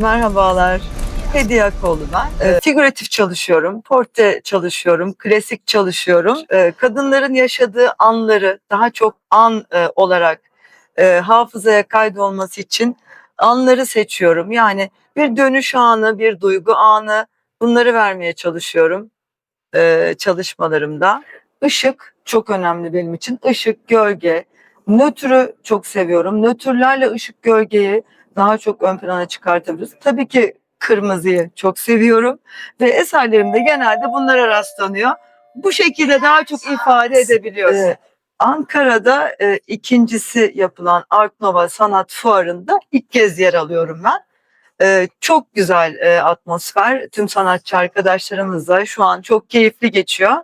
Merhabalar. Hediye Akoğlu ben. Ee, figüratif çalışıyorum, portre çalışıyorum, klasik çalışıyorum. Ee, kadınların yaşadığı anları daha çok an e, olarak e, hafızaya kaydolması için anları seçiyorum. Yani bir dönüş anı, bir duygu anı bunları vermeye çalışıyorum e, çalışmalarımda. Işık çok önemli benim için. Işık, gölge, nötrü çok seviyorum. Nötrlerle ışık, gölgeyi daha çok ön plana çıkartabiliriz. Tabii ki kırmızıyı çok seviyorum ve eserlerimde genelde bunlara rastlanıyor. Bu şekilde daha çok ifade edebiliyoruz. Ee, Ankara'da e, ikincisi yapılan Art Nova Sanat Fuarı'nda ilk kez yer alıyorum ben. Ee, çok güzel e, atmosfer. Tüm sanatçı arkadaşlarımızla şu an çok keyifli geçiyor.